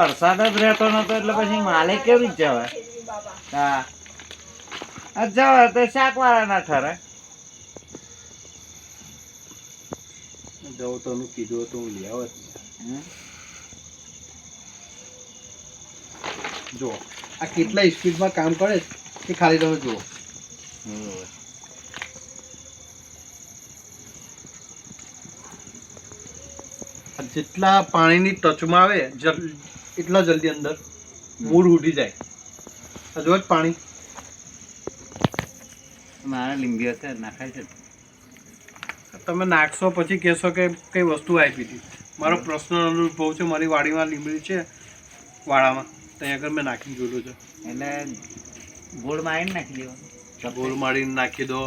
વરસાદ જ રહેતો નતો એટલે પછી માલે કેવી જવાય? હા. જવાય તો શાક વાળા ના ઠરે જવું તો એનું કીધું હતું હું લેવા જો આ કેટલા સ્પીડમાં કામ કરે છે એ ખાલી તમે જુઓ. જેટલા પાણીની ટચમાં આવે એટલા જલ્દી અંદર મૂળ ઉડી જાય. હજુ જ પાણી. મારા લીંબી હશે નાખાય છે. તમે નાખશો પછી કહેશો કે કઈ વસ્તુ આપી હતી. મારો પર્સનલ અનુભવ છે મારી વાડીમાં લીંબડી છે વાડામાં ત્યાં આગળ મેં નાખી જોયેલું છે. એટલે ગોળ મારીને નાખી દેવાનું. ગોળ મારીને નાખી દો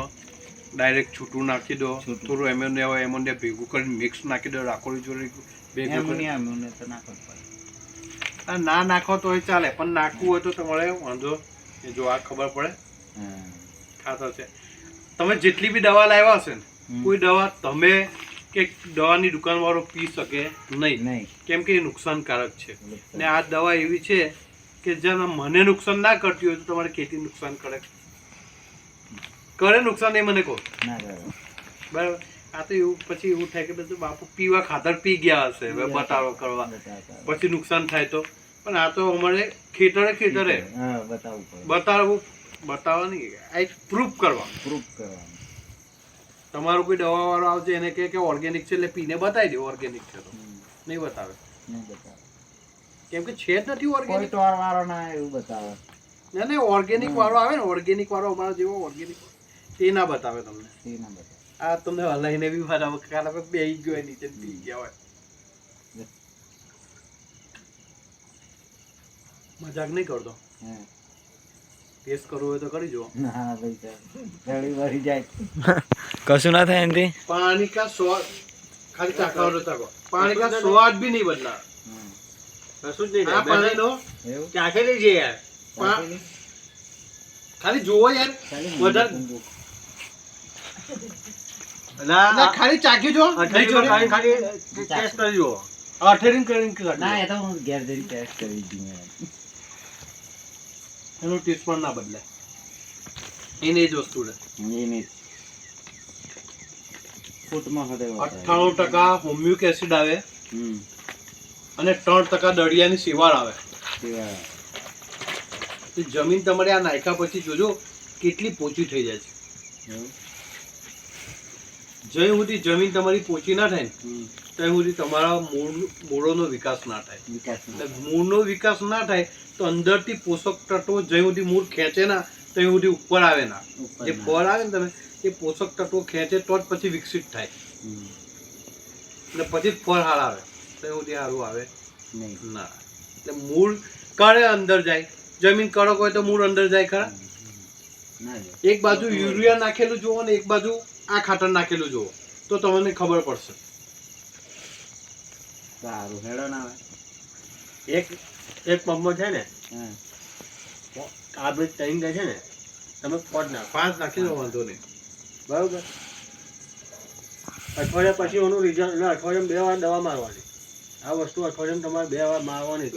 ડાયરેક્ટ છૂટું નાખી દો. થોડું એમોનિયા હોય એમોનિયા ભેગું કરીને મિક્સ નાખી દો રાખોડી જોડે ભેગું એમોનિયા એમોનિયા તો નાખવું પડે. ના નાખો તો ચાલે પણ નાખવું હોય તો તમારે વાંધો જો આ ખબર પડે. ખાતર છે. તમે જેટલી બી દવા લાવ્યા હશે ને. કોઈ દવા તમે કે દવાની દુકાનવાળો પી શકે નહીં. નહીં. કેમ કે એ નુકસાનકારક છે. ને આ દવા એવી છે કે જેના મને નુકસાન ના કરતી હોય તો તમારે ખેતી નુકસાન કરે. કરે નુકસાન એ મને કહો. ના બરાબર? આ તો એવું પછી એવું થાય કે બધું બાપુ પીવા ખાતર પી ગયા હશે હવે બતાવો કરવા. પછી નુકસાન થાય તો. પણ આ તો અમારે ખેતરે ખેતરે. બતાવવું બતાવવા નહીં આ પ્રૂફ કરવા. પ્રૂફ કરવા તમારું કોઈ દવા વાળો આવશે એને કહે કે ઓર્ગેનિક છે એટલે પીને બતાવી દે ઓર્ગેનિક છે તો. નહીં બતાવે. નહીં બતાવે. કેમ કે છે જ નથી ઓર્ગેનિક વાળો ના એવું બતાવે. ના ના ઓર્ગેનિક વાળો આવે ને ઓર્ગેનિક વાળો અમારો જેવો ઓર્ગેનિક તે ના બતાવે તમને. તે ના બતાવે. આ તમને હલાઈને બી મારા કારણ કે બેહી ગયો નીચે પી ગયા હોય. મજાક નહીં કરતો? ટેસ્ટ કરવો હોય તો કરી જુઓ. ના ભાઈ વળી જાય. કશું ના થાય એનથી પાણી કા સ્વાદ? ખાલી ચાખવાનો ચાખો. પાણી કા સ્વાદ બી નહીં બદલા કશું જ નહીં આ પાણીનો એવું? નહીં છે યાર. ખાલી જોવો યાર. વધારે- ખાલી ચાખી જો. ખાલી ખાલી ટેસ્ટ કરી જુઓ. અઠેરીને કરીને કાઢી ના એ તો હું ઘેર જઈને ટેસ્ટ કરી દીધી એનું ટેસ્ટ પણ ના બદલાય. એની જ વસ્તુ છે. ફૂટમાં હદે અઠ્ઠાણું ટકા હોમ્યુક એસિડ આવે. હમ. અને ત્રણ ટકા દળિયાની સેવાળ આવે. જમીન તમારે આ નાખ્યા પછી જોજો કેટલી પોચી થઈ જાય છે? જ્યાં સુધી જમીન તમારી પોચી ના થાય ને ત્યાં સુધી તમારા મૂળ મૂળોનો વિકાસ ના થાય. મૂળનો વિકાસ ના થાય તો અંદરથી પોષક તત્વો જ્યાં સુધી મૂળ ખેંચે ના ત્યાં સુધી ઉપર આવે ના. જે ફળ આવે ને તમે એ પોષક તત્વો ખેંચે તો જ પછી વિકસિત થાય. એટલે અને પછી ફળ હાર આવે. ત્યાં સુધી સારું આવે ના. એટલે મૂળ કળે અંદર જાય. જમીન કડક હોય તો મૂળ અંદર જાય ખરા. એક બાજુ યુરિયા નાખેલું જુઓ ને એક બાજુ આ ખાતર નાખેલું જુઓ. તો તમને ખબર પડશે. સારું હેડો ના આવે એક એક પંપમાં છે ને હા. આ બે ત્રણ ગઈ છે ને તમે પોટ ના પાંચ નાખી દો વાંધો નહીં. બરોબર. અઠવાડિયા પછી એનું રિઝલ્ટ અઠવાડિયામાં બે વાર દવા મારવાની. આ વસ્તુ અઠવાડિયામાં તમારે બે વાર મારવાની